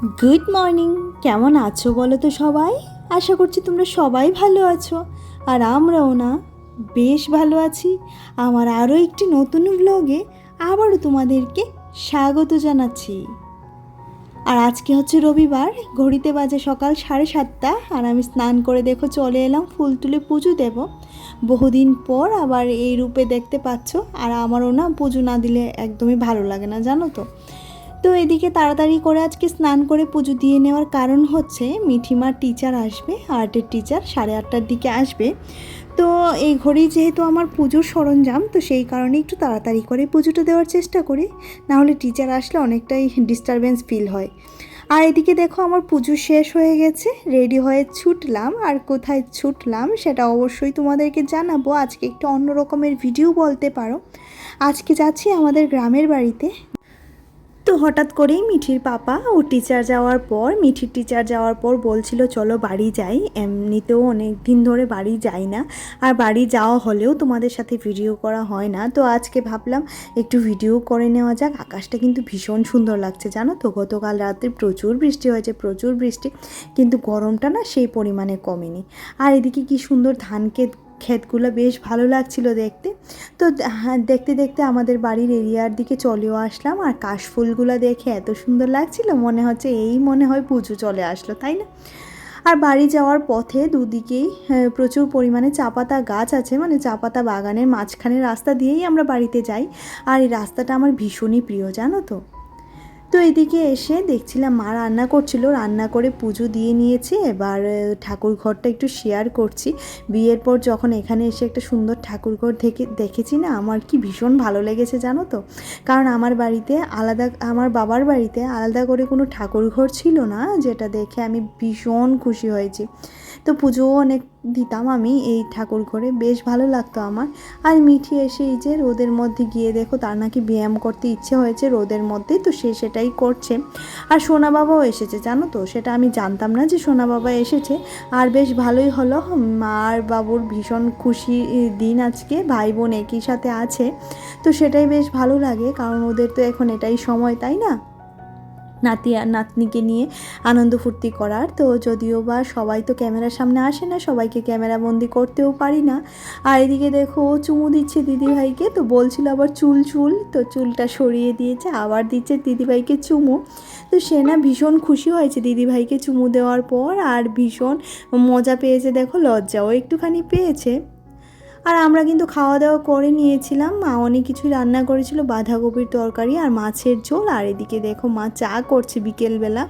Good morning কেমন আছো বলো তো সবাই? আশা করছি তোমরা সবাই ভালো আছো, আর আমরাও না, বেশ ভালো আছি। আমার আরও একটি নতুন ব্লগে আবারও তোমাদেরকে স্বাগত জানাচ্ছি। আর আজকে হচ্ছে রবিবার, ঘড়িতে বাজে সকাল সাড়ে সাতটা, আর আমি স্নান করে দেখো চলে এলাম, ফুল তুলে পুজো দেব। বহুদিন পর আবার এই রূপে দেখতে পাচ্ছ, আর আমারও না পুজো না দিলে একদমই ভালো লাগে না, জানো তো? তো এদিকে তাড়াতাড়ি করে আজকে স্নান করে পুজো দিয়ে নেওয়ার কারণ হচ্ছে মিঠিমার টিচার আসবে আর্টের টিচার সাড়ে আটটার দিকে আসবে। তো এই ঘড়ি যেহেতু আমার পুজোর সরঞ্জাম, তো সেই কারণে একটু তাড়াতাড়ি করে পুজোটা দেওয়ার চেষ্টা করি। নাহলে টিচার আসলে অনেকটাই ডিস্টারবেন্স ফিল হয়। আর এদিকে দেখো আমার পুজো শেষ হয়ে গেছে রেডি হয়ে ছুটলাম। আর কোথায় ছুটলাম সেটা অবশ্যই তোমাদেরকে জানাব। আজকে একটু অন্য রকমের ভিডিও বলতে পারো। আজকে যাচ্ছি আমাদের গ্রামের বাড়িতে। তো হঠাৎ করেই মিঠির পাপা ও টিচার যাওয়ার পর, মিঠির টিচার যাওয়ার পর বলছিল, চলো বাড়ি যাই। এমনিতেও অনেক দিন ধরে বাড়ি যাই না। আর বাড়ি যাওয়া হলেও তোমাদের সাথে ভিডিও করা হয় না। তো আজকে ভাবলাম, একটু ভিডিও করে নেওয়া যাক। আকাশটা কিন্তু ভীষণ সুন্দর লাগছে, জানো তো? গতকাল রাতে প্রচুর বৃষ্টি হয়েছে, প্রচুর বৃষ্টি। কিন্তু গরমটা না সেই পরিমাণে কমেনি। আর এদিকে কি সুন্দর ধানকে ক্ষেতগুলো বেশ ভালো লাগছিল দেখতে। তো হ্যাঁ, দেখতে দেখতে আমাদের বাড়ির এরিয়ার দিকে চলেও আসলাম। আর কাশফুলগুলো দেখে এত সুন্দর লাগছিল মনে হচ্ছে এই মনে হয় পুজো চলে আসলো তাই না? আর বাড়ি যাওয়ার পথে দুদিকেই আহ, প্রচুর পরিমাণে চা পাতা গাছ আছে। মানে চা পাতা বাগানের মাঝখানে রাস্তা দিয়েই আমরা বাড়িতে যাই। আর এই রাস্তাটা আমার ভীষণই প্রিয় জানো তো? তো এদিকে এসে দেখছিলাম মা রান্না করছিল, রান্না করে পুজো দিয়ে নিয়েছি। এবার ঠাকুর ঘরটা একটু শেয়ার করছি। বিয়ের পর যখন এখানে এসে একটা সুন্দর ঠাকুর ঘর দেখে, দেখেছি না, আমার কি ভীষণ ভালো লেগেছে জানো তো? কারণ আমার বাড়িতে আলাদা, আমার বাবার বাড়িতে আলাদা করে কোনো ঠাকুর ঘর ছিল না, যেটা দেখে আমি ভীষণ খুশি হয়েছি। তো পুজোও অনেক দিতাম আমি এই ঠাকুর ঘরে। বেশ ভালো লাগতো আমার। আর মিঠি এসে এই যে রোদের মধ্যে গিয়ে দেখো, তার নাকি ব্যায়াম করতে ইচ্ছে হয়েছে রোদের মধ্যে, তো সে সেটাই করছে। আর সোনা বাবাও এসেছে, জানো তো? সেটা আমি জানতাম না যে সোনা বাবা এসেছে। আর বেশ ভালোই হলো। মার বাবুর ভীষণ খুশি দিন আজকে ভাই বোন একই সাথে আছে। তো সেটাই বেশ ভালো লাগে, কারণ ওদের তো এখন এটাই সময়, তাই না? নাতি, নাতনিকে নিয়ে আনন্দ ফুর্তি করার। তো যদিও বা সবাই তো ক্যামেরার সামনে আসে না, সবাইকে ক্যামেরা বন্দি করতেও পারি না। আর এদিকে দেখো, ও চুমু দিচ্ছে দিদিভাইকে, তো বলছিল আবার চুল চুল, তো চুলটা সরিয়ে দিয়েছে, আবার দিচ্ছে দিদিভাইকে চুমু। তো সে না ভীষণ খুশি হয়েছে দিদিভাইকে চুমু দেওয়ার পর, আর ভীষণ মজা পেয়েছে, দেখো লজ্জাও একটুখানি পেয়েছে। আর আমরা কিন্তু খাওয়া দাওয়া করে নিয়েছিলাম। মা অনেক কিছুই রান্না করেছিল, বাঁধাকপির তরকারি আর মাছের ঝোল। আর এদিকে দেখো মা চা করছে বিকেলবেলা।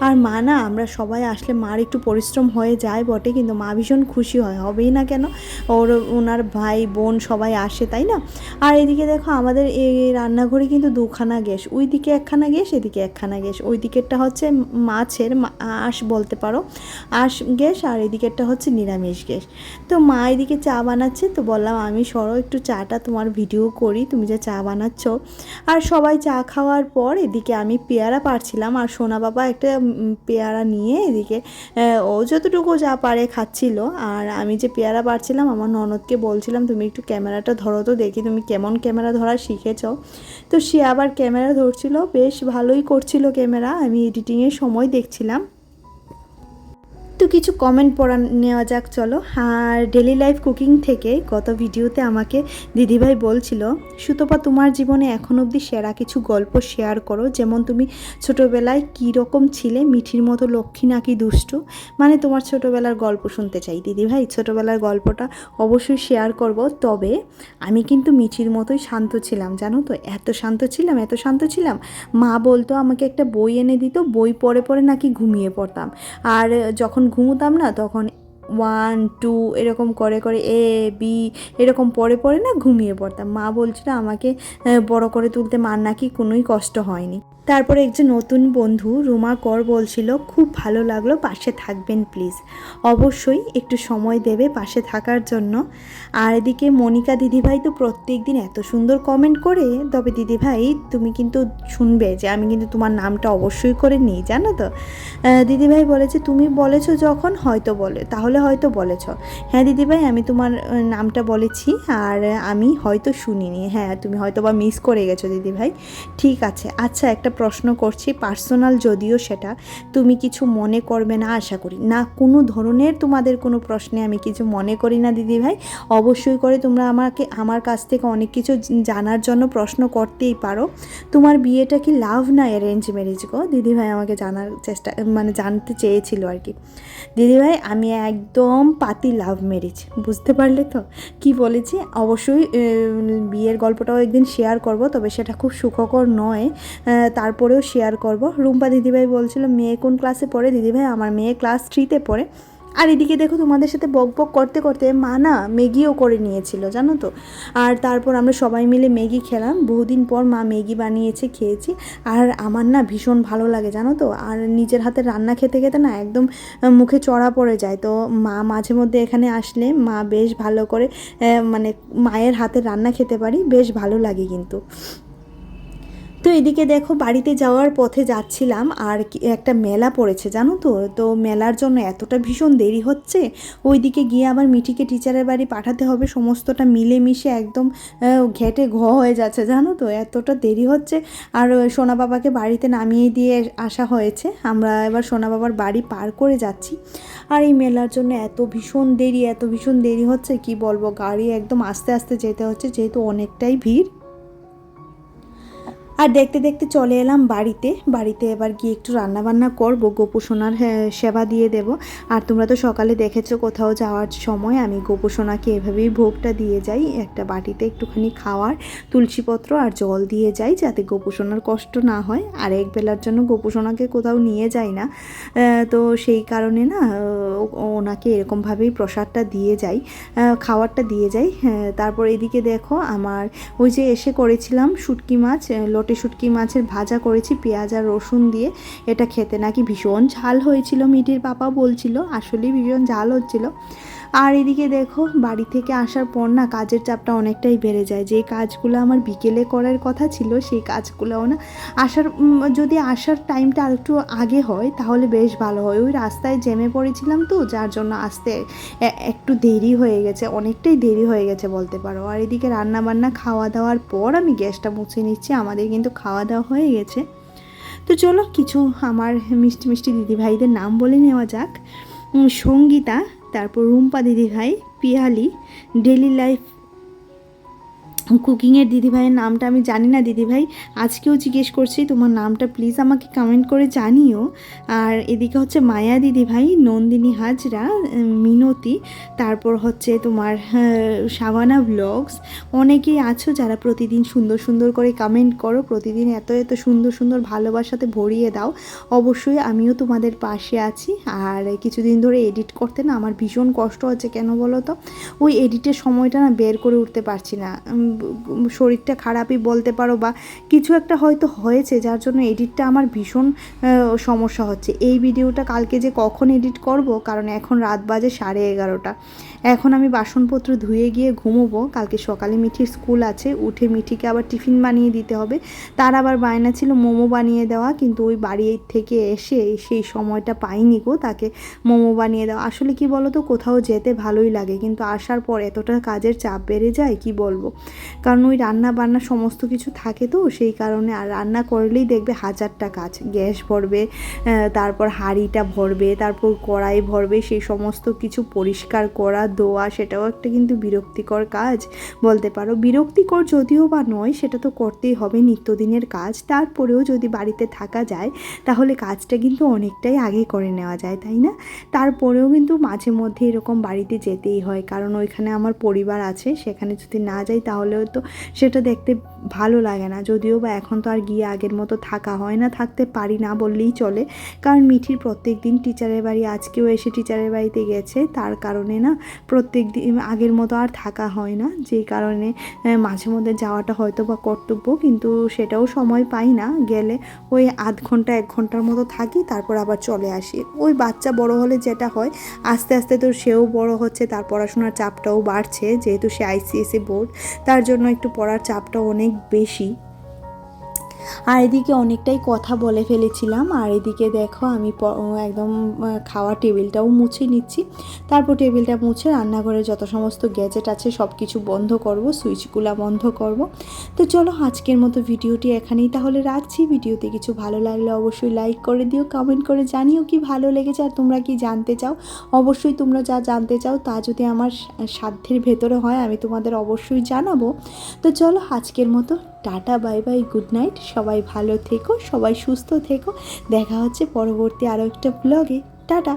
আর মা না, আমরা সবাই আসলে মার একটু পরিশ্রম হয়ে যায় বটে, কিন্তু মা ভীষণ খুশি হয়। হবেই না কেন? ওর, ওনার ভাই, বোন সবাই আসে, তাই না? আর এদিকে দেখো আমাদের এই রান্নাঘরে কিন্তু দুখানা গ্যাস। ওই দিকে একখানা গ্যাস, এদিকে একখানা গ্যাস। ওই দিকেরটা হচ্ছে মাছের আঁশ বলতে পারো। আঁশ গ্যাস আর এদিকেরটা হচ্ছে নিরামিষ গ্যাস। তো মা এদিকে চা বানাচ্ছে তো বললাম, আমি সরো, একটু চাটা তোমার ভিডিও করি, তুমি যে চা বানাচ্ছ। আর সবাই চা খাওয়ার পর এদিকে আমি পেয়ারা পারছিলাম, আর সোনা বাবা একটা পেয়ারা নিয়ে এদিকে ও যতটুকু যা পারে খাচ্ছিল। আর আমি যে পেয়ারা পারছিলাম, আমার ননদকে বলছিলাম, তুমি একটু ক্যামেরাটা ধরো তো দেখি, তুমি কেমন ক্যামেরা ধরা শিখেছ? তো সে আবার ক্যামেরা ধরছিল, বেশ ভালোই করছিল ক্যামেরা, আমি এডিটিংয়ের সময় দেখছিলাম। তো কিছু কমেন্ট পড়া নেওয়া যাক, চলো। আর ডেলি লাইফ কুকিং থেকে গত ভিডিওতে আমাকে দিদিভাই বলছিল, সুতপা, তোমার জীবনে এখন অবধি সেরা কিছু গল্প শেয়ার করো। যেমন তুমি ছোটোবেলায় কী রকম ছিলে, মিঠির মতো লক্ষ্মী নাকি দুষ্টু? মানে তোমার ছোটোবেলার গল্প শুনতে চাই। দিদিভাই, ছোটোবেলার গল্পটা অবশ্যই শেয়ার করব। তবে আমি কিন্তু মিঠির মতোই শান্ত ছিলাম, জানো তো? এত শান্ত ছিলাম, এত শান্ত ছিলাম। মা বলতো, আমাকে একটা বই এনে দিত, বই পড়ে পড়ে নাকি ঘুমিয়ে পড়তাম। আর যখন ঘুমোতাম না তখন ওয়ান টু এরকম করে করে এ বি এরকম পরে পরে না ঘুমিয়ে পড়তাম। মা বলছিল আমাকে আহ, বড় করে তুলতে মার নাকি কোনোই কষ্ট হয়নি। তারপরে একজন নতুন বন্ধু রুমা কর বলছিল, খুব ভালো লাগল, পাশে থাকবেন প্লিজ। অবশ্যই একটু সময় দেবে পাশে থাকার জন্য। আর এদিকে মনিকা দিদিভাই তো প্রত্যেক দিন এত সুন্দর কমেন্ট করে, তবে দিদিভাই, তুমি কিন্তু শুনবে যে আমি কিন্তু তোমার নামটা অবশ্যই করে নিই, জানো তো? দিদিভাই বলেছে, তুমি বলেছ যখন হয়তো বলে, তাহলে হয়তো বলেছ। হ্যাঁ দিদিভাই, আমি তোমার নামটা বলেছি আর আমি হয়তো শুনিনি। হ্যাঁ তুমি হয়তো বা মিস করে গেছো দিদিভাই। ঠিক আছে আচ্ছা একটা প্রশ্ন করছি, পার্সোনাল যদিও সেটা, তুমি কিছু মনে করবে না, আশা করি। না, কোনো ধরনের তোমাদের কোনো প্রশ্নে আমি কিছু মনে করি না, দিদি ভাই। অবশ্যই করে তোমরা আমাকে, আমার কাছ থেকে অনেক কিছু জানার জন্য প্রশ্ন করতেই পারো। তোমার বিয়েটা কি লাভ না অ্যারেঞ্জ ম্যারেজ গো? দিদি ভাই আমাকে জানার চেষ্টা মানে জানতে চেয়েছিল আর কি। দিদি ভাই, আমি একদম পাতি লাভ ম্যারেজ বুঝতে পারলে তো? কি বলেছি? অবশ্যই বিয়ের গল্পটাও একদিন শেয়ার করব, তবে সেটা খুব সুখকর নয়। তারপরেও শেয়ার করব। রুম্পা দিদিভাই বলছিল, মেয়ে কোন ক্লাসে পড়ে? দিদিভাই, আমার মেয়ে ক্লাস থ্রিতে পড়ে। আর এদিকে দেখো, তোমাদের সাথে বক বক করতে করতে মা না ম্যাগিও করে নিয়েছিল, জানো তো? আর তারপর আমরা সবাই মিলে ম্যাগি খেলাম। বহুদিন পর মা ম্যাগি বানিয়েছে, খেয়েছি। আর আমার না ভীষণ ভালো লাগে, জানো তো? আর নিজের হাতে রান্না খেতে খেতে না একদম মুখে চড়া পড়ে যায়। তো মা মাঝে মধ্যে এখানে আসলে মা বেশ ভালো করে মানে মায়ের হাতের রান্না খেতে পারি, বেশ ভালো লাগে কিন্তু। তো এদিকে দেখো বাড়িতে যাওয়ার পথে যাচ্ছিলাম আর একটা মেলা পড়েছে, জানো তো? তো মেলার জন্য এতটা ভীষণ দেরি হচ্ছে। ওইদিকে গিয়ে আবার মিঠিকে টিচারের বাড়ি পাঠাতে হবে। সমস্তটা মিলেমিশে একদম ঘেটে ঘ হয়ে যাচ্ছে, জানো তো? এতটা দেরি হচ্ছে। আর সোনা বাবাকে বাড়িতে নামিয়ে দিয়ে আসা হয়েছে। আমরা এবার সোনা বাবার বাড়ি পার করে যাচ্ছি। আর এই মেলার জন্য এত ভীষণ দেরি, এত ভীষণ দেরি হচ্ছে, কি বলব? গাড়ি একদম আস্তে আস্তে যেতে হচ্ছে, যেহেতু অনেকটাই ভিড়। আর দেখতে দেখতে চলে এলাম বাড়িতে। বাড়িতে এবার গিয়ে একটু রান্না বান্না করব। গোপুসোনার হ্যাঁ, সেবা দিয়ে দেব। আর তোমরা তো সকালে দেখেছ কোথাও যাওয়ার সময় আমি গোপুসোনাকে এভাবেই ভোগটা দিয়ে যাই। একটা বাটিতে একটুখানি খাওয়ার তুলসীপত্র আর জল দিয়ে যাই যাতে গোপুসোনার কষ্ট না হয়। আর এক বেলার জন্য গোপুসোনাকে কোথাও নিয়ে যাই না। তো সেই কারণে না ওনাকে এরকমভাবেই প্রসাদটা দিয়ে যাই। খাবারটা দিয়ে যাই। হ্যাঁ, তারপর এদিকে দেখো আমার ওই যে এসে করেছিলাম শুটকি মাছ লোটে শুটকি মাছের ভাজা করেছি, পেঁয়াজ আর রসুন দিয়ে। এটা খেতে নাকি ভীষণ ঝাল হয়েছিল মিটির পাপা বলছিল। আসলেই ভীষণ ঝাল হচ্ছিল। আর এদিকে দেখো, বাড়ি থেকে আসার পর না কাজের চাপটা অনেকটাই বেড়ে যায়। যে কাজগুলো আমার বিকেলে করার কথা ছিল, সেই কাজগুলোও না আসার যদি আসার টাইমটা আর একটু আগে হয়, তাহলে বেশ ভালো হয়। ওই রাস্তায় জেমে পড়েছিলাম তো, যার জন্য আসতে একটু দেরি হয়ে গেছে, অনেকটাই দেরি হয়ে গেছে বলতে পারো। আর এদিকে রান্না বান্না খাওয়া দাওয়ার পর আমি গ্যাসটা মুছে নিচ্ছি, আমাদের কিন্তু খাওয়া দাওয়া হয়ে গেছে। তো চলো, কিছু আমার মিষ্টি মিষ্টি দিদিভাইদের নাম বলে নেওয়া যাক। সঙ্গীতা তারপর রুম্পা দিদিভাই পিয়ালি ডেলি লাইফ কুকিংয়ের দিদিভাইয়ের নামটা আমি জানি না দিদিভাই। আজকেও জিজ্ঞেস করছি, তোমার নামটা প্লিজ আমাকে কমেন্ট করে জানিও। আর এদিকে হচ্ছে মায়া দিদিভাই, নন্দিনী হাজরা মিনতি, তারপর হচ্ছে তোমার সাবানা ব্লগস অনেকেই আছো যারা প্রতিদিন সুন্দর সুন্দর করে কমেন্ট করো, প্রতিদিন এত এত সুন্দর সুন্দর ভালোবাসাতে ভরিয়ে দাও। অবশ্যই আমিও তোমাদের পাশে আছি। আর কিছুদিন ধরে এডিট করতে না আমার ভীষণ কষ্ট হচ্ছে, কেন বলো তো? ওই এডিটের সময়টা না বের করে উঠতে পারছি না। শরীরটা খারাপই বলতে পারো বা কিছু একটা হয়তো হয়েছে, যার জন্য এডিটটা আমার ভীষণ সমস্যা হচ্ছে। এই ভিডিওটা কালকে যে কখন এডিট করব? কারণ এখন রাত বাজে সাড়ে এগারোটা। এখন আমি বাসনপত্র ধুয়ে গিয়ে ঘুমোবো। কালকে সকালে মিঠির স্কুল আছে, উঠে মিঠিকে আবার টিফিন বানিয়ে দিতে হবে। তার আবার বায়না ছিল মোমো বানিয়ে দেওয়া, কিন্তু ওই বাড়ি থেকে এসে সেই সময়টা পাইনি গো তাকে মোমো বানিয়ে দেওয়া। আসলে কি বলো তো কোথাও যেতে ভালোই লাগে, কিন্তু আসার পর এতটা কাজের চাপ বেড়ে যায়, কি বলব? কারণ ওই রান্না বান্না সমস্ত কিছু থাকে তো, সেই কারণে আর রান্না করলেই দেখবে হাজারটা কাজ। গ্যাস ভরবে তারপর হাঁড়িটা ভরবে, তারপর কড়াই ভরবে, সেই সমস্ত কিছু পরিষ্কার করা দোয়া সেটাও একটা কিন্তু বিরক্তিকর কাজ। বলতে পারো, বিরক্তিকর যদিও বা নয়, সেটা তো করতেই হবে নিত্যদিনের কাজ। তারপরেও যদি বাড়িতে থাকা যায়, তাহলে কাজটা কিন্তু অনেকটাই আগে করে নেওয়া যায়, তাই না? তারপরেও কিন্তু মাঝে মধ্যে এরকম বাড়িতে যেতেই হয়, কারণ ওইখানে আমার পরিবার আছে, সেখানে যদি না যাই তাহলেও তো সেটা দেখতে ভালো লাগে না। যদিও বা এখন তো আর গিয়ে আগের মতো থাকা হয় না, থাকতে পারি না বললেই চলে। কারণ মিঠির প্রত্যেক দিন টিচারের বাড়ি, আজকেও এসে টিচারের বাড়িতে গেছে। তার কারণে না প্রত্যেক দিন আগের মতো আর থাকা হয় না। যেই কারণে মাঝে মধ্যে যাওয়াটা হয়তো বা কর্তব্য, কিন্তু সেটাও সময় পাই না। গেলে ওই আধ ঘণ্টা, এক ঘণ্টার মতো থাকি, তারপর আবার চলে আসি। ওই বাচ্চা বড় হলে যেটা হয়, আস্তে আস্তে তো সেও বড় হচ্ছে, তার পড়াশোনার চাপটাও বাড়ছে, যেহেতু সে আইসিএসসি বোর্ড, তার জন্য একটু পড়ার চাপটা অনেক বেশি আর এদিকে অনেকটাই কথা বলে ফেলেছিলাম। আর এদিকে দেখো আমি একদম আহ, খাওয়ার টেবিলটাও মুছে নিচ্ছি। তারপর টেবিলটা মুছে রান্নাঘরে যত সমস্ত গ্যাজেট আছে সব কিছু বন্ধ করব সুইচগুলো বন্ধ করব। তো চলো আজকের মতো ভিডিওটি এখানেই তাহলে রাখছি। ভিডিওতে কিছু ভালো লাগলে অবশ্যই লাইক করে দিও কমেন্ট করে জানিও কি ভালো লেগেছে আর তোমরা কি জানতে চাও। অবশ্যই তোমরা যা জানতে চাও তা যদি আমার সাধ্যের ভেতরে হয় আমি তোমাদের অবশ্যই জানাব। তো চলো আজকের মতো tata, bye bye, good night. সবাই ভালো থেকো, সবাই সুস্থ থেকো। দেখা হচ্ছে পরবর্তী আরও একটা ব্লগে টাটা।